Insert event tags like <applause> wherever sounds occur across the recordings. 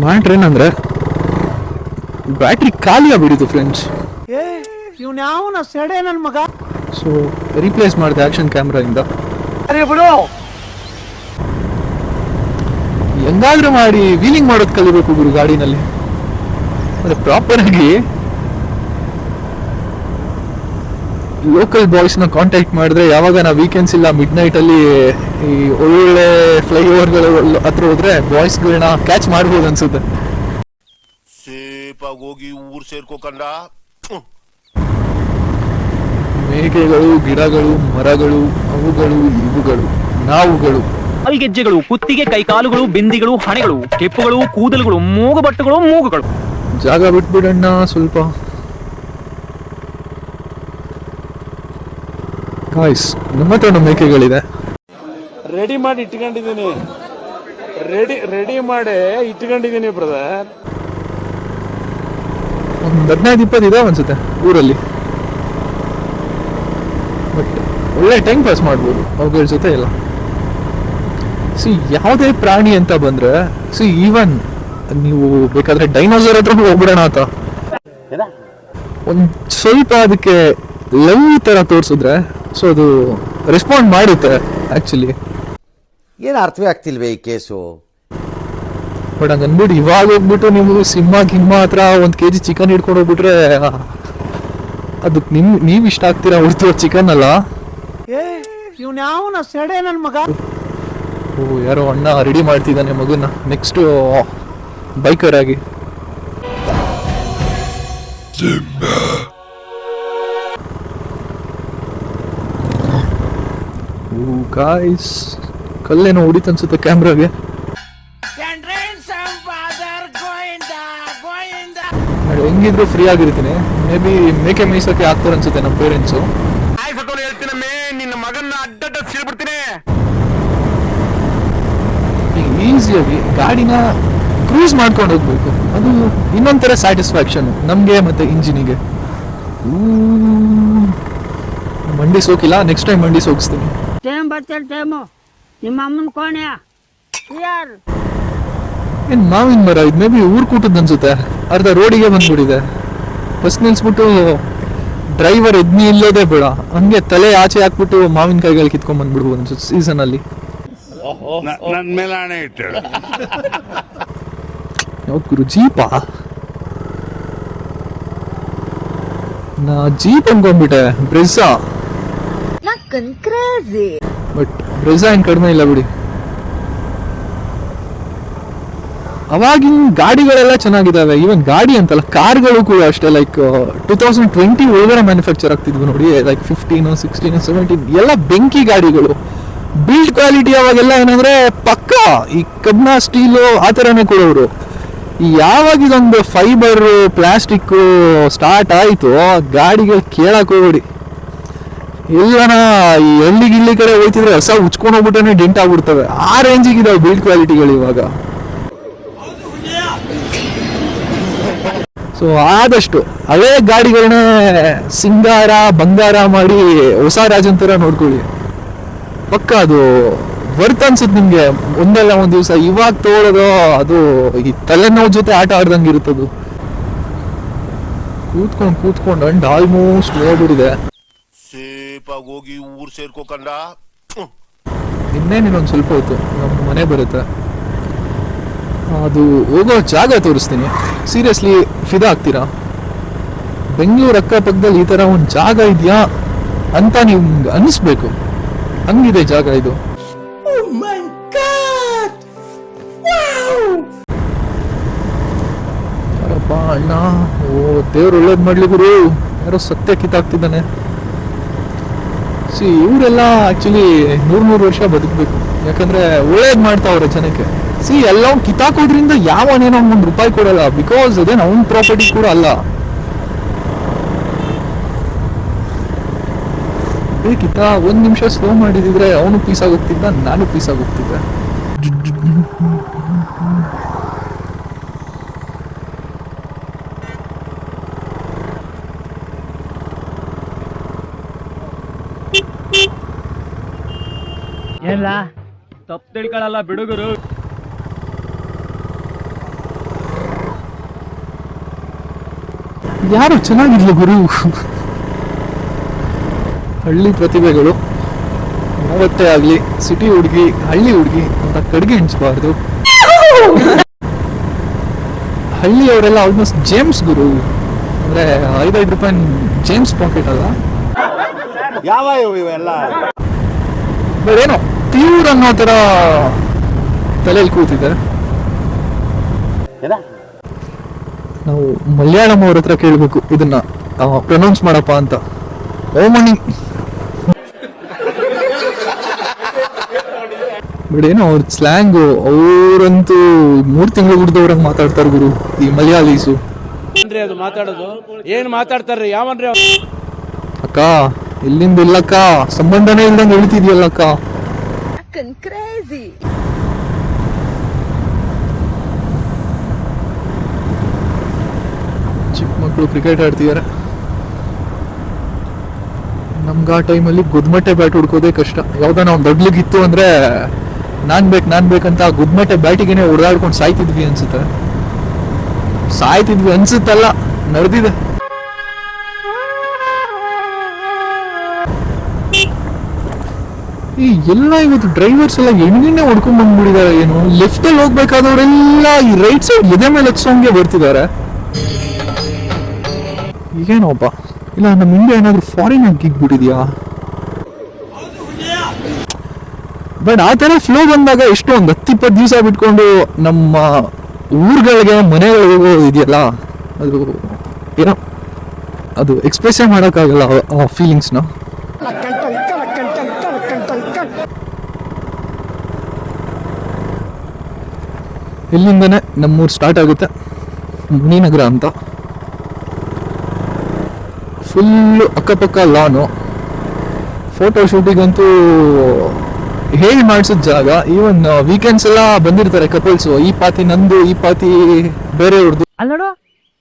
Matter ಏನಂದ್ರೆ battery ಖಾಲಿ ಆಗ್ಬಿಡಿತು friends ಏ ಇವ್ನ ಸೆಡೆ ನನ್ನ ಮಗ? ಸೊ ರೀಪ್ಲೇಸ್ ಮಾಡಿದೆ ಆಕ್ಷನ್ ಕ್ಯಾಮ್ರಾದಿಂದ ಹೆಂಗಾದ್ರೂ ಮಾಡಿ ವೀಲಿಂಗ್ ಮಾಡೋದು ಕಲಿಬೇಕು ಗುರು ಗಾಡಿನಲ್ಲಿ. ಅಂದ್ರೆ ಪ್ರಾಪರ್ ಆಗಿ ಲೋಕಲ್ ಬಾಯ್ಸ್ನ ಕಾಂಟ್ಯಾಕ್ಟ್ ಮಾಡಿದ್ರೆ ಯಾವಾಗ ನಾವು ವೀಕೆಂಡ್ಸ್ ಇಲ್ಲ ಮಿಡ್ ನೈಟ್ ಅಲ್ಲಿ ಈ ಒಳ್ಳೊಳ್ಳೆ ಫ್ಲೈಓವರ್ಗಳು ಹತ್ರ ಹೋದ್ರೆ ಬಾಯ್ಸ್ಗಳನ್ನ ಕ್ಯಾಚ್ ಮಾಡ್ಬೋದು ಅನ್ಸುತ್ತೆ. ಸೇಫಾಗಿ ಹೋಗಿ ಊರ್ ಸೇರ್ಕೋಕಂಡ ಮೇಕೆಗಳು ಗಿಡಗಳು ಮರಗಳು ಅವುಗಳು ಇವುಗಳು ನಾವುಗಳು. ಕಾಲ್ಗೆಜ್ಜೆಗಳು ಕುತ್ತಿಗೆ ಕೈಕಾಲುಗಳು ಬಿಂದಿಗಳು ಹಣೆಗಳು ಕೆಪ್ಪುಗಳು ಕೂದಲುಗಳು ಮೂಗುಬಟ್ಟುಗಳು ಮೂಗುಗಳು. ಜಾಗ ಬಿಟ್ಬಿಡಣ್ಣ ಸ್ವಲ್ಪ. ಗಾಯ್ಸ್ ನಮ್ಮ ಹತ್ರ ಮೇಕೆಗಳಿದೆ. ರೆಡಿ ಮಾಡಿ ಇಟ್ಕೊಂಡಿದ್ದೀನಿ. ರೆಡಿ ರೆಡಿ ಮಾಡಿ ಇಟ್ಕೊಂಡಿದ್ದೀನಿ ಬ್ರದರ್ ಒಂದು ಹದಿನೈದು ಇಪ್ಪತ್ತು ಇದಾವೆ ಅನ್ಸುತ್ತೆ ಊರಲ್ಲಿ. ಬಟ್ ಒಳ್ಳೆ ಟೈಮ್ ಪಾಸ್ ಮಾಡ್ಬೋದು ಅವುಗಳ ಜೊತೆ ಇಲ್ಲ ಸಿ ಯಾವುದೇ ಪ್ರಾಣಿ ಅಂತ ಬಂದ್ರೆ ಸಿ ಈವನ್ ನೀವು ಬೇಕಾದ್ರೆ ಡೈನೋಸರ್ ಹತ್ರ ಹೋಗ್ಬಿಡೋಣ ಅಂತ. ಒಂದು ಸ್ವಲ್ಪ ಅದಕ್ಕೆ ಲವ್ ಥರ ತೋರಿಸಿದ್ರೆ ಸೊ ಅದು ರೆಸ್ಪಾಂಡ್ ಮಾಡುತ್ತೆ ಆ್ಯಕ್ಚುಲಿ ಏನು ಅರ್ಥವೇ ಆಗ್ತಿಲ್ವೇ ಈ ಕೇಸು? ಬಟ್ ಹಂಗೆ ಅಂದ್ಬಿಟ್ಟು ಇವಾಗ ಹೋಗ್ಬಿಟ್ಟು ನೀವು ಸಿಂಹ ಗಿಮ್ಮ ಹತ್ರ ಒಂದು ಕೆ ಜಿ ಚಿಕನ್ ಹಿಡ್ಕೊಂಡು ಹೋಗ್ಬಿಟ್ರೆ ಅದಕ್ಕೆ ನಿಮ್ ನೀವು ಇಷ್ಟ ಆಗ್ತೀರಾ ಹೊರ್ತು ಚಿಕನ್ ಅಲ್ಲ? ಏ ಇವ್ನ ಯಾವನ ಸೆಡೆ ನನ್ನ ಮಗ? ಓ ಯಾರೋ ಅಣ್ಣ ರೆಡಿ ಮಾಡ್ತಿದ್ದಾನೆ ಮಗುನ. ನೆಕ್ಸ್ಟ್ ಬೈಕರ್ ಆಗಿ. ಗಾಯ್ಸ್ ಕಲ್ಲೇನೋ ಹೊಡಿತ ಅನ್ಸುತ್ತೆ ಕ್ಯಾಮ್ರಾಗೆ. ಹೆಂಗಿದ್ರು ಫ್ರೀ ಆಗಿರ್ತೀನಿ. ಮೇ ಬಿ ಮೇಕೆ ಮೇಯಿಸೋಕೆ ಆಗ್ತಾರೆ ಅನ್ಸುತ್ತೆ ನಮ್ಮ ಪೇರೆಂಟ್ಸು ನಿನ್ನ ಸೀಳ್ಬಿಡ್ತೀನಿ. ಈಸಿಯಾಗಿ ಗಾಡಿನ ಕ್ರೂಸ್ ಮಾಡ್ಕೊಂಡು ಹೋಗ್ಬೇಕು. ಅದು ಇನ್ನೊಂಥರ ಸ್ಯಾಟಿಸ್ಫ್ಯಾಕ್ಷನ್ ನಮಗೆ ಮತ್ತೆ ಇಂಜಿನಿಗೆ. ಮಂಡಿ ಸೋಕಿಲ್ಲ ನೆಕ್ಸ್ಟ್ ಟೈಮ್ ಮಂಡಿ ಸೋಗಿಸ್ತೀನಿ ಟೈಮ್ ಬರ್ತಾರೆ ಟೈಮು ನಿಮ್ಮ ಅಮ್ಮನ ಕೋಣೆಯ ಯಾರು ಏನ್ ಮಾವಿನ ಮರ? ಇದು ಮೇ ಬಿ ಊರ್ ಕೂಟದ್ ಅನ್ಸುತ್ತೆ. ಅರ್ಧ ರೋಡಿಗೆ ಬಂದ್ಬಿಟ್ಟಿದೆ. ಬಸ್ ನಿಲ್ಸ್ಬಿಟ್ಟು ಡ್ರೈವರ್ ಎದ್ನಿ ಇಲ್ಲೋದೇ ಬೇಡ. ಹಂಗೆ ತಲೆ ಆಚೆ ಹಾಕ್ಬಿಟ್ಟು ಮಾವಿನಕಾಯಿಗಳು ಕಿತ್ಕೊಂಡ್ ಬಂದ್ಬಿಡ್ಬೋದು ಅನ್ಸುತ್ತೆ ಸೀಸನ್ ಅಲ್ಲಿ. ನನ್ ಮೇಲೆ ಹಣೆ ಇಟ್ಟಳು ಯಾವ್ದು ಗುರು ಜೀಪಾ? ನಾ ಜೀಪ್ ಅನ್ಕೊಂಡ್ಬಿಟ್ಟೆ. ಬ್ರೆಸ್ಸಾ? ಬಟ್ ಬ್ರೆಜಾ ಏನು ಕಡಿಮೆ ಇಲ್ಲ ಬಿಡಿ. ಅವಾಗಿನ ಗಾಡಿಗಳೆಲ್ಲ ಚೆನ್ನಾಗಿದ್ದಾವೆ ಈವನ್ ಗಾಡಿ ಅಂತಲ್ಲ, ಕಾರ್ಗಳು ಕೂಡ ಅಷ್ಟೇ ಲೈಕ್ ಟೂ ತೌಸಂಡ್ ಟ್ವೆಂಟಿ ಒಳಗಡೆ ಮ್ಯಾನುಫ್ಯಾಕ್ಚರ್ ಆಗ್ತಿದ್ವು ನೋಡಿ ಲೈಕ್ ಫಿಫ್ಟೀನು ಸಿಕ್ಸ್ಟೀನು ಸೆವೆಂಟೀನ್ ಎಲ್ಲ ಬೆಂಕಿ ಗಾಡಿಗಳು. ಬಿಲ್ಡ್ ಕ್ವಾಲಿಟಿ ಅವಾಗೆಲ್ಲ ಏನಂದ್ರೆ ಪಕ್ಕ, ಈ ಕಬ್ಬಿಣ ಸ್ಟೀಲು ಆ ಥರನೇ ಕೊಡೋರು ಯಾವಾಗ ಇದೊಂದು ಫೈಬರು ಪ್ಲಾಸ್ಟಿಕ್ಕು ಸ್ಟಾರ್ಟ್ ಆಯಿತು ಗಾಡಿಗಳು ಕೇಳಕ್ಕೆ ಹೋಗ್ಬೇಡಿ. ಎಲ್ಲನ, ಈ ಹಳ್ಳಿ ಗಿಳ್ಳಿ ಕಡೆ ಹೋಯ್ತಿದ್ರೆ ಹೊಸ ಉಚ್ಕೊಂಡು ಹೋಗ್ಬಿಟ್ಟೆ ಡೆಂಟ್ ಆಗ್ಬಿಡ್ತವೆ. ಆ ರೇಂಜಿಗೆ ಇದಾವೆ ಬಿಲ್ಡ್ ಕ್ವಾಲಿಟಿಗಳು ಇವಾಗ. ಸೊ ಆದಷ್ಟು ಅವೇ ಗಾಡಿಗಳನ್ನ ಸಿಂಗಾರ, ಬಂಗಾರ ಮಾಡಿ ಹೊಸ ರಾಜನ್ ಥರ ನೋಡ್ಕೊಳ್ಳಿ. ಪಕ್ಕ ಅದು ವರ್ತ್ ಅನ್ಸುತ್ತೆ ನಿಮಗೆ. ಒಂದಲ್ಲ ಒಂದು ದಿವಸ ಇವಾಗ ತೋಳೋದು ಅದು ಈ ತಲೆನೋವು ಜೊತೆ ಆಟ ಆಡ್ದಂಗೆ ಇರುತ್ತದು. ಕೂತ್ಕೊಂಡು ಕೂತ್ಕೊಂಡು ಅಂಡ್ ಆಲ್ಮೋಸ್ಟ್ ಹೋಗ್ಬಿಟ್ಟಿದೆ. ಸೇಫಾಗಿ ಹೋಗಿ ಊರ್ ಸೇರ್ಕೋಕಂಡ ನಿನ್ನೆ ಸ್ವಲ್ಪ ಹೊತ್ತು ನಮ್ಮ ಮನೆ ಬರುತ್ತೆ. ಅದು ಹೋಗೋ ಜಾಗ ತೋರಿಸ್ತೀನಿ. ಸೀರಿಯಸ್ಲಿ ಫಿದಾ ಆಗ್ತೀರಾ? ಬೆಂಗಳೂರು ಅಕ್ಕಪಕ್ಕದಲ್ಲಿ ಈ ಥರ ಒಂದು ಜಾಗ ಇದೆಯಾ ಅಂತ ನೀವು ಅನಿಸ್ಬೇಕು. ಹಂಗಿದೆ ಜಾಗ ಇದು. ಯಾರಪ್ಪ ಅಣ್ಣ ಓ ದೇವ್ರು ಒಳ್ಳೇದು ಮಾಡ್ಲಿ ಗುರು. ಯಾರೋ ಸತ್ಯ ಕಿತ್ತಾಕ್ತಿದ್ದಾನೆ. ಸಿ ಇವರೆಲ್ಲ ಆ್ಯಕ್ಚುಲಿ ನೂರು ನೂರು ವರ್ಷ ಬದುಕಬೇಕು. ಯಾಕಂದ್ರೆ ಒಳ್ಳೇದು ಮಾಡ್ತಾವ್ರೆ ಜನಕ್ಕೆ. ಸಿ ಎಲ್ಲ ಕಿತಾ ಕಿತ್ತಾಕೋದ್ರಿಂದ ಯಾವನೇನೋ ಒಂದ್ ರೂಪಾಯಿ ಕೊಡಲ್ಲ. ಬಿಕಾಸ್ ಅದೇನ್ ಅವ್ನ ಪ್ರಾಪರ್ಟಿ ಕೂಡ ಅಲ್ಲ. ಕಿತ್ತ ಒಂದು ನಿಮಿಷ ಸ್ಲೋ ಮಾಡಿದಿದ್ರೆ ಅವನು ಪೀಸ್ ಆಗೋಗ್ತಿದ್ದ, ನಾನು ಪೀಸ್ ಆಗೋಗ್ತಿದ್ದೆ. ಎಲ್ಲ ತಪ್ಪು ತಿಳ್ಕೊಳಲ್ಲ ಬಿಡುಗರು. ಯಾರು ಚೆನ್ನಾಗಿರ್ಲ ಗುರು? ಹಳ್ಳಿ ಪ್ರತಿಭೆಗಳು ಯಾವತ್ತೇ ಆಗಲಿ ಸಿಟಿ ಹುಡುಗಿ ಹಳ್ಳಿ ಹುಡುಗಿ ಅಂತ ಕಡೆಗೆ ಹಂಚಬಾರ್ದು. ಹಳ್ಳಿಯವರೆಲ್ಲ ಆಲ್ಮೋಸ್ಟ್ ಜೇಮ್ಸ್ ಗುರು. ಅಂದ್ರೆ ಐದೈದು ರೂಪಾಯಿ ಜೇಮ್ಸ್ ಪಾಕೆಟ್ ಅಲ್ಲ? ಯಾವ ಇವೆಲ್ಲ? ಏನೋ ಪ್ಯೂರ್ ಅನ್ನೋ ಥರ ತಲೆಯಲ್ಲಿ ಕೂತಿದೆ. ನಾವು ಮಲಯಾಳಂ ಅವ್ರ ಹತ್ರ ಕೇಳಬೇಕು ಇದನ್ನ ಪ್ರೊನೌನ್ಸ್ ಮಾಡಪ್ಪ ಅಂತ. ಓಮಣಿ ಬಟ್ ಏನೋ ಅವ್ರ ಸ್ಲ್ಯಾಂಗು ಅವರಂತೂ ಮೂರು ತಿಂಗಳು ಹುಡ್ದವ್ರಂಗೆ ಮಾತಾಡ್ತಾರೆ ಗುರು ಈ ಮಲಯಾಳೀಸು. ಅದು ಮಾತಾಡೋದು? ಏನ್ ಮಾತಾಡ್ತಾರ್ರಿ? ಯಾವನ್ರಿ? ಅಕ್ಕ ಇಲ್ಲಿಂದ ಇಲ್ಲಕ್ಕ ಸಂಬಂಧನೇ ಇಲ್ದಂಗೆ ಹೇಳ್ತಿದ್ಯಲ್ಲಕ್ಕ. Crazy. ಚಿಕ್ಕ ಮಕ್ಕಳು ಕ್ರಿಕೆಟ್ ಆಡ್ತಿದ್ದಾರೆ ನಮ್ಗೆ ಆ ಟೈಮಲ್ಲಿ ಗುದ್ಮಟ್ಟೆ ಬ್ಯಾಟ್ ಹುಡ್ಕೋದೇ ಕಷ್ಟ. ಯಾವ್ದಾನ ಒಂದು ದೊಡ್ಲಿಗಿತ್ತು ಅಂದ್ರೆ, ನಾನು ಬೇಕು, ನಾನು ಬೇಕಂತ ಆ ಗುದ್ಮಟ್ಟೆ ಬ್ಯಾಟಿಗೇನೆ ಓಡಾಡ್ಕೊಂಡು ಸಾಯ್ತಿದ್ವಿ ಅನ್ಸುತ್ತೆ. ಸಾಯ್ತಿದ್ವಿ ಅನ್ಸುತ್ತಲ್ಲ, ನಡೆದಿದೆ. ಈ ಎಲ್ಲ ಇವತ್ತು ಡ್ರೈವರ್ಸ್ ಎಲ್ಲ ಎಣ್ಣೆನೆ ಹೊಡ್ಕೊಂಡ್ ಬಂದ್ಬಿಟ್ಟಿದ್ದಾರೆ ಏನು? ಲೆಫ್ಟ್ ಅಲ್ಲಿ ಹೋಗ್ಬೇಕಾದವರೆಲ್ಲ ಈ ರೈಟ್ ಸೈಡ್ ಎದೆ ಮೇಲೆ ಹಚ್ಚೋಂಗೆ ಬರ್ತಿದ್ದಾರೆ. ಈಗೇನೋಪ್ಪ ಇಲ್ಲ ನಮ್ಮ ಇಂಡಿಯಾ ಏನಾದ್ರು ಫಾರಿನ್ ಆಗಿ ಗಿಗ್ಬಿಟ್ಟಿದ್ಯಾ ಬಟ್ ಆ ಥರ ಫ್ಲೋ ಬಂದಾಗ ಎಷ್ಟು ಒಂದು ಹತ್ತಿಪ್ಪತ್ತು ದಿವಸ ಬಿಟ್ಕೊಂಡು ನಮ್ಮ ಊರುಗಳಿಗೆ, ಮನೆಗಳಿಗೆ ಇದೆಯಲ್ಲ? ಅದು ಏನೋ, ಅದು ಎಕ್ಸ್ಪ್ರೆಸ್ಸೇ ಮಾಡೋಕ್ಕಾಗಲ್ಲ ಆ ಫೀಲಿಂಗ್ಸ್ನ ಇಲ್ಲಿಂದನೇ ನಮ್ಮೂರು ಸ್ಟಾರ್ಟ್ ಆಗುತ್ತೆ. ಮುನಿನಗರ ಅಂತ. ಫುಲ್ಲು ಅಕ್ಕಪಕ್ಕ ಲಾನು ಫೋಟೋ ಶೂಟಿಗಂತೂ ಹೇಳಿ ಮಾಡಿಸಿದ ಜಾಗ. ಈವನ್ ವೀಕೆಂಡ್ಸ್ ಎಲ್ಲ ಬಂದಿರ್ತಾರೆ ಕಪಲ್ಸ್ ಈ ಪಾತಿ ನಂದು ಈ ಪಾತಿ ಬೇರೆಯವ್ರದ್ದು ಅಲ್ಲ ನೋಡು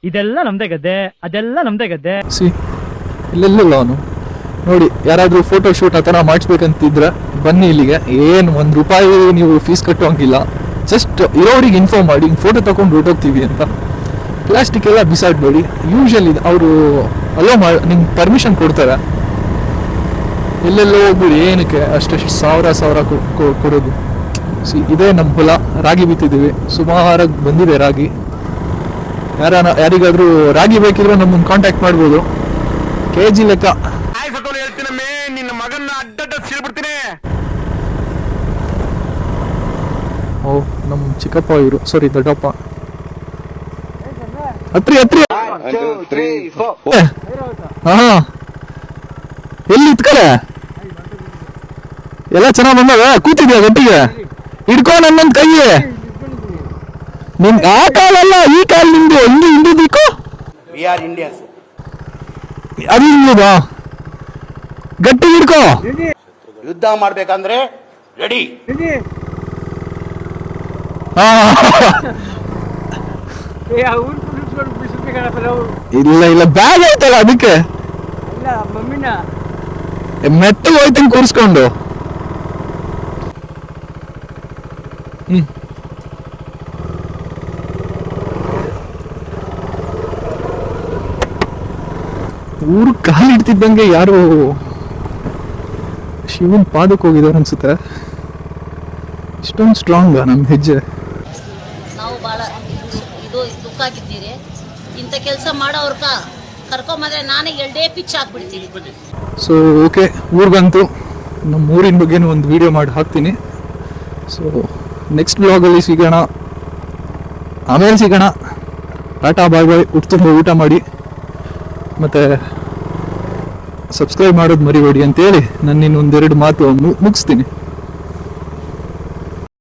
ಇದೆಲ್ಲ ನಮ್ದೇ ಗದ್ದೆ ಅದೆಲ್ಲ ನಮ್ದೇ ಗದ್ದೆ. ಸಿ ಇಲ್ಲೆಲ್ಲ ಲಾನು ನೋಡಿ ಯಾರಾದರೂ ಫೋಟೋ ಶೂಟ್ ಆ ಥರ ಮಾಡಿಸ್ಬೇಕಂತಿದ್ರೆ ಬನ್ನಿ ಇಲ್ಲಿಗೆ. ಏನು ಒಂದು ರೂಪಾಯಿ ನೀವು ಫೀಸ್ ಕಟ್ಟೋಂಗಿಲ್ಲ. ಜಸ್ಟ್ ಇರೋರಿಗೆ ಇನ್ಫಾರ್ಮ್ ಮಾಡಿ, ಹಿಂಗೆ ಫೋಟೋ ತೊಗೊಂಡು ಹೊರಟೋಗ್ತೀವಿ ಅಂತ. ಪ್ಲಾಸ್ಟಿಕ್ ಎಲ್ಲ ಬಿಸಾಡಬೇಡಿ ಯೂಶಲಿ ಅವರು ಅಲೋ ಮಾಡಿ ನಿಮ್ಗೆ ಪರ್ಮಿಷನ್ ಕೊಡ್ತಾರೆ. ಎಲ್ಲೆಲ್ಲೋ ಹೋಗ್ಬಿಡಿ, ಏನಕ್ಕೆ? ಅಷ್ಟೆಷ್ಟು ಸಾವಿರ ಸಾವಿರ ಕೊಡೋದು. ಸಿ, ಇದೇ ನಮ್ಮ ಹೊಲ, ರಾಗಿ ಬಿತ್ತಿದ್ದೀವಿ. ಸುಮಾರಾಗಿ ಬಂದಿದೆ ರಾಗಿ. ಯಾರಾನ, ಯಾರಿಗಾದರೂ ರಾಗಿ ಬೇಕಿದ್ರೆ ನಮ್ಮನ್ನು ಕಾಂಟ್ಯಾಕ್ಟ್ ಮಾಡ್ಬೋದು. ಕೆ ಜಿ ಲೆಕ್ಕ. ಓ ನಮ್ಮ ಚಿಕ್ಕಪ್ಪ ಇವರು. ಸಾರಿ ದೊಡ್ಡಪ್ಪ. ಹತ್ರಿ ಹತ್ರಿ. ಹಾ. ಎಲ್ಲಿ ಇತ್ಕಲೆ ಎಲ್ಲ ಚೆನ್ನಾಗ್ ಬಂದಾಗ ಕೂತಿದ್ಯಾ ಗಟ್ಟಿಗೆ? ಹಿಡ್ಕೊ ನನ್ನೊಂದ್ ಕೈ ನಿಮ್ ಆ ಕಾಲಲ್ಲ ಈ ಕಾಲ್ ನಿಂದು. ಹಿಂದಿ ಹಿಂದಿದ್ದೀಕೋ ಬೇಕು ಆರ್ ಇಂಡಿಯನ್ಸ್ ಅದು ಹಿಂದಿದಾ? ಗಟ್ಟಿ ಹಿಡ್ಕೋ. ಯುದ್ಧ ಮಾಡ್ಬೇಕಂದ್ರೆ ರೆಡಿ. <laughs> ಇಲ್ಲ ಇಲ್ಲ ಬ್ಯಾಗ್ ಐತಲ್ಲ ಅದಕ್ಕೆ? ಮೆಟ್ಟಲು ಹೋಯ್ತೀನಿ ಕೂರಿಸ್ಕೊಂಡು. ಹ್ಮ್. ಊರು ಕಾಲಿಡ್ತಿದ್ದಂಗೆ ಯಾರು ಶಿವನ್ ಪಾದಕ್ಕೆ ಹೋಗಿದಾರೆ ಅನ್ಸುತ್ತೆ. ಇಷ್ಟೊಂದು ಸ್ಟ್ರಾಂಗ್ ನಮ್ಮ ಹೆಜ್ಜೆ ನಾವು ಭಾಳ ಇದು ದುಃಖ ಆಗಿದ್ದೀರಿ ಇಂಥ ಕೆಲಸ ಮಾಡೋರ್ಕ ಕರ್ಕೊಂಬಂದ್ರೆ ನಾನೇ ಎಲ್ಡೇ ಪಿಚ್ ಹಾಕ್ಬಿಡ್ತೀನಿ. ಸೊ ಓಕೆ ಊರಿಗಂತೂ ನಮ್ಮ ಊರಿನ ಬಗ್ಗೆ ಒಂದು ವಿಡಿಯೋ ಮಾಡಿ ಹಾಕ್ತೀನಿ. ಸೊ ನೆಕ್ಸ್ಟ್ ಬ್ಲಾಗಲ್ಲಿ ಸಿಗೋಣ. ಆಮೇಲೆ ಸಿಗೋಣ. ಟಾಟಾ, ಬಾಯ್ ಬಾಯ್ ತುಂಬ ಊಟ ಮಾಡಿ. ಮತ್ತು ಸಬ್ಸ್ಕ್ರೈಬ್ ಮಾಡೋದು ಮರಿಬೇಡಿ ಅಂತೇಳಿ ನಾನು ಇನ್ನೊಂದೆರಡು ಮಾತು ಮುಗಿಸ್ತೀನಿ